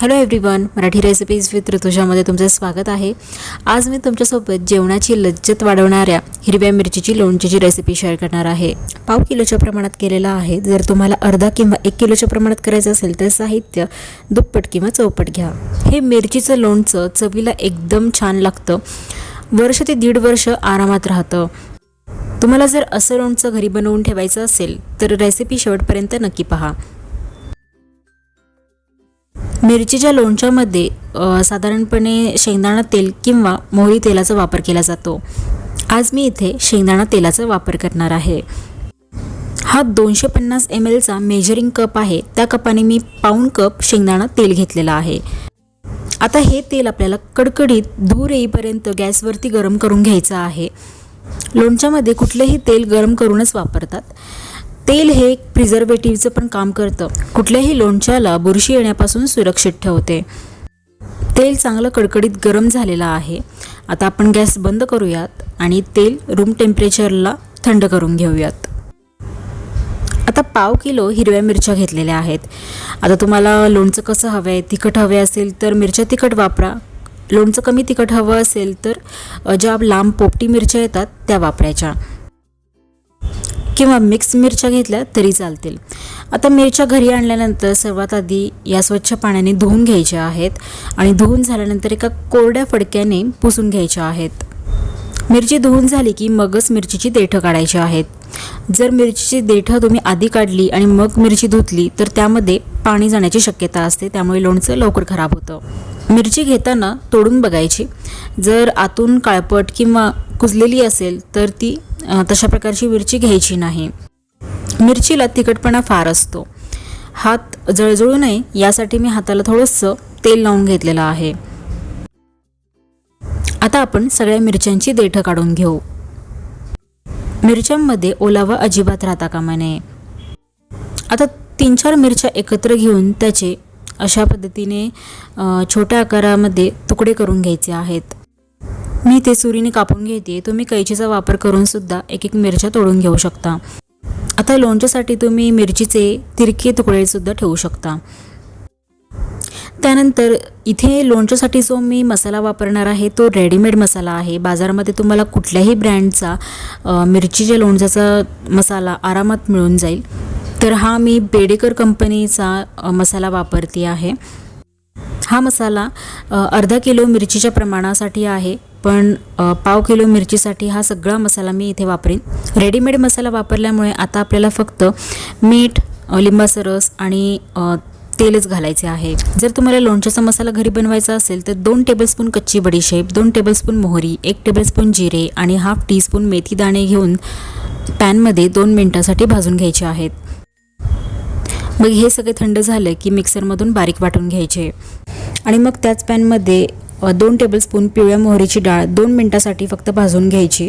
Hello everyone Marathi recipes with ऋतुजामध्ये तुमचं स्वागत आहे. आज मी तुमच्यासोबत जेवणाची लज्जत वाढवणाऱ्या हिरव्या मिरचीची लोणचीची रेसिपी शेअर करणार आहे. पाव किलोच्या प्रमाणात केलेला आहे. जर तुम्हाला अर्धा किंवा एक किलोच्या प्रमाणात करायचं असेल तर साहित्य दुप्पट किंवा चौपट घ्या. हे मिरचीचं लोणचं चवीला एकदम छान लागतं. वर्ष ते दीड वर्ष आरामात राहतं. तुम्हाला जर असं लोणचं घरी बनवून ठेवायचं असेल तर रेसिपी शेवटपर्यंत नक्की पहा. मिरचीच्या लोणच्यामध्ये साधारणपणे शेंगदाणा तेल किंवा मोहरी तेलाचा वापर केला जातो. आज मी इथे शेंगदाणा तेलाचा वापर करणार आहे. हा दोनशे पन्नास एम एलचा मेजरिंग कप आहे. त्या कपाने मी पाऊण कप शेंगदाणा तेल घेतलेला आहे. आता हे तेल आपल्याला कडकडीत धूर येईपर्यंत गॅसवरती गरम करून घ्यायचं आहे. लोणच्यामध्ये कुठलंही तेल गरम करूनच वापरतात. तेल हे एक प्रिझर्वेटिव्हचं पण काम करतं. कुठल्याही लोणच्याला बुरशी येण्यापासून सुरक्षित ठेवते. तेल चांगलं कडकडीत गरम झालेलं आहे. आता आपण गॅस बंद करूयात आणि तेल रूम टेम्परेचरला थंड करून घेऊयात. आता पाव किलो हिरव्या मिरच्या घेतलेल्या आहेत. आता तुम्हाला लोणचं कसं हवं आहे तिखट हवे असेल तर मिरच्या तिखट वापरा. लोणचं कमी तिखट हवं असेल तर ज्या लांब पोपटी मिरच्या येतात त्या वापरायच्या. किंवा मिक्स मिरच्या घेतल्या तरी चालतील. आता मिरच्या घरी आणल्यानंतर सर्वात आधी या स्वच्छ पाण्याने धुवून घ्यायच्या आहेत आणि धुवून झाल्यानंतर एका कोरड्या फडक्याने पुसून घ्यायच्या आहेत. मिरची धुवून झाली की मगच मिरचीची देठं काढायची आहेत. जर मिरचीची देठं तुम्ही आधी काढली आणि मग मिरची धुतली तर त्यामध्ये पाणी जाण्याची शक्यता असते त्यामुळे लोणचं लवकर खराब होतं. मिरची घेताना तोडून बघायची. जर आतून काळपट किंवा कुजलेली असेल तर ती तशा प्रकारची मिरची घ्यायची नाही. मिरचीला तिखटपणा फार असतो. हात जळजळू नये यासाठी मी हाताला थोडंसं तेल लावून घेतलेलं आहे. आता आपण सगळ्या मिरच्यांची देठं काढून घेऊ. मिरच्यांमध्ये ओलावा अजिबात राहता कामा नये. आता तीन चार मिरच्या एकत्र घेऊन त्याचे अशा पद्धतीने छोट्या आकारामध्ये तुकडे करून घ्यायचे आहेत. मी ते सुरीने कापून घेते. तुम्ही कैचीचा वापर करून सुद्धा एक एक मिरच्या तोडून घेऊ शकता. आता लोणच्यासाठी तुम्ही मिरचीचे तिरके तुकडेसुद्धा ठेवू शकता. त्यानंतर इथे लोणच्यासाठी जो मी मसाला वापरणार आहे तो रेडीमेड मसाला आहे. बाजारामध्ये तुम्हाला कुठल्याही ब्रँडचा मिरचीच्या लोणच्याचा मसाला आरामात मिळून जाईल. तर हा मी बेडेकर कंपनीचा मसाला वापरते आहे. हा मसाला अर्धा किलो मिरचीच्या प्रमाणासाठी आहे पण पाव किलो मिरचीसाठी हा सगळा मसाला मी इथे वापरेन. रेडीमेड मसाला वापरल्यामुळे आता आपल्याला फक्त मीठ अ, लिंबाचा रस आणि तेलच घालायचे आहे. जर तुम्हाला लोणच्याचा मसाला घरी बनवायचा असेल तर दोन टेबलस्पून कच्ची बडीशेप दोन टेबलस्पून मोहरी एक टेबलस्पून जिरे आणि हाफ टीस्पून मेथी दाणे घेऊन पॅनमध्ये दोन मिनटासाठी भाजून घ्यायचे आहेत. मग हे सगळे थंड झालं की मिक्सरमधून बारीक वाटून घ्यायचे. आणि मग त्याच पॅनमध्ये दोन टेबलस्पून पिवळ्या मोहरीची डाळ दोन मिनटासाठी फक्त भाजून घ्यायची.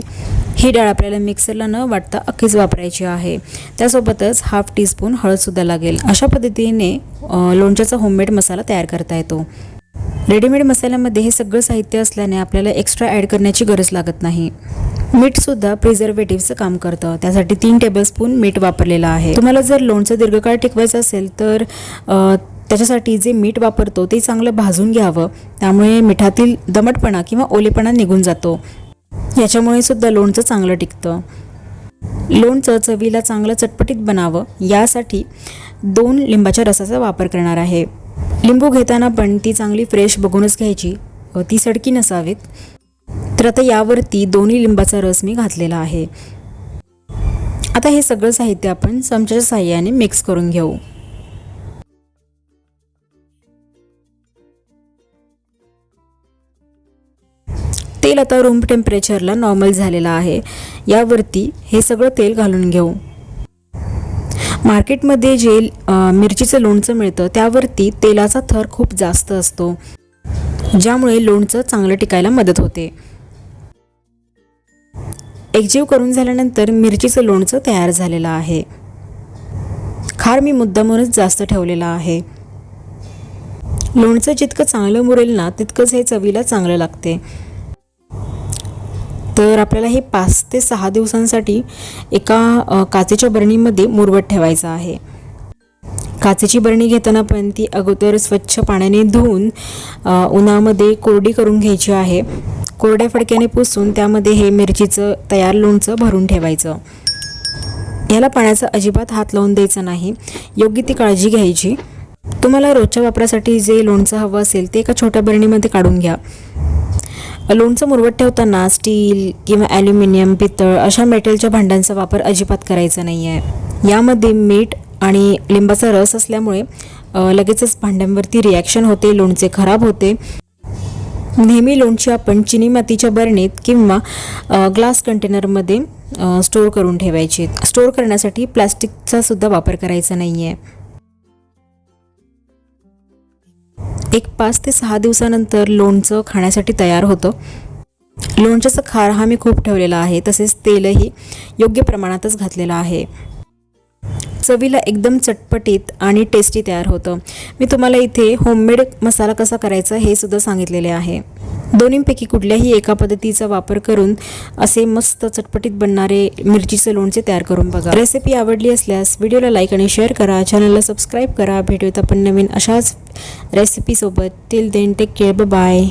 ही डाळ आपल्याला मिक्सरला न वाटता अख्खीच वापरायची आहे. त्यासोबतच हाफ टीस्पून हळदसुद्धा लागेल. अशा पद्धतीने लोणच्याचा होममेड मसाला तयार करता येतो. रेडीमेड मसाल्यामध्ये हे सगळं साहित्य असल्याने आपल्याला एक्स्ट्रा ॲड करण्याची गरज लागत नाही. मीठसुद्धा प्रिझर्वेटिव्हचं काम करतं. त्यासाठी तीन टेबलस्पून मीठ वापरलेलं आहे. तुम्हाला जर लोणचं दीर्घकाळ टिकवायचं असेल तर त्याच्यासाठी जे मीठ वापरतो ते चांगलं भाजून घ्यावं. त्यामुळे मिठातील दमटपणा किंवा ओलेपणा निघून जातो. याच्यामुळे सुद्धा लोणचं चांगलं टिकतं. लोणचं चवीला चांगलं चटपटीत बनावं. यासाठी दोन लिंबाच्या रसाचा वापर करणार आहे. लिंबू घेताना पण ती चांगली फ्रेश बघूनच घ्यायची. ती सडकी नसावीत. तर आता यावरती दोन्ही लिंबाचा रस मी घातलेला आहे. आता हे सगळं साहित्य आपण चमच्याच्या साह्याने मिक्स करून घेऊ. तेल आता रूम टेम्परेचरला नॉर्मल झालेलं आहे. यावरती हे सगळं तेल घालून घेऊ. मार्केटमध्ये जे मिरचीचं लोणचं मिळतं त्यावरती तेलाचा थर खूप जास्त असतो ज्यामुळे लोणचं चांगलं टिकायला मदत होते. एकजीव करून झाल्यानंतर मिरचीचं लोणचं तयार झालेलं आहे. खार मी मुद्दामूनच जास्त ठेवलेला आहे. लोणचं जितकं चांगलं मुरेल ना तितकंच हे चवीला चांगलं लागते. तर आपल्याला हे पाच ते सहा दिवसांसाठी एका काचेच्या बरणीमध्ये मुरवत ठेवायचं आहे. काचेची बरणी घेताना पण ती अगोदर स्वच्छ पाण्याने धुवून उन्हामध्ये कोरडी करून घ्यायची आहे. कोरड्या फडक्याने पुसून त्यामध्ये हे मिरचीचं तयार लोणचं भरून ठेवायचं. याला पाण्याचा अजिबात हात लावून द्यायचा नाही. योग्य ती काळजी घ्यायची. तुम्हाला रोजच्या वापरासाठी जे लोणचं हवं असेल ते एका छोट्या बरणीमध्ये काढून घ्या. लोणचं मुरवट ठेवताना स्टील किंवा ॲल्युमिनियम पितळ अशा मेटलच्या भांड्यांचा वापर अजिबात करायचा नाही आहे यामध्ये मीठ आणि लिंबाचा रस असल्यामुळे लगेचच भांड्यांवरती रिॲक्शन होते लोणचे खराब होते. नेहमी लोणची आपण चिनी मातीच्या बरणीत किंवा ग्लास कंटेनरमध्ये स्टोअर करून ठेवायची. स्टोअर करण्यासाठी प्लास्टिकचा सुद्धा वापर करायचा नाही आहे एक पाच ते सहा दिवसानंतर लोणचं खाण्यासाठी तयार होतं. लोणच्याचा खार हा मी खूप ठेवलेला आहे. तसेच तेलही योग्य प्रमाणातच घातलेलं आहे. चवीला एकदम चटपटीत आणि टेस्टी तयार होतं. मी तुम्हाला इथे होममेड मसाला कसा करायचा हे सुद्धा सांगितलेले आहे. दोन्हीपैकी कुठल्याही एका पद्धतीचा वापर करून असे मस्त चटपटीत बनणारे मिरचीचे लोणचे तयार करून बघा. रेसिपी आवडली असल्यास व्हिडिओला लाईक आणि शेअर करा चॅनलला सबस्क्राईब करा. भेटूयात आपण नवीन अशाच रेसिपीसोबत. Till then take care bye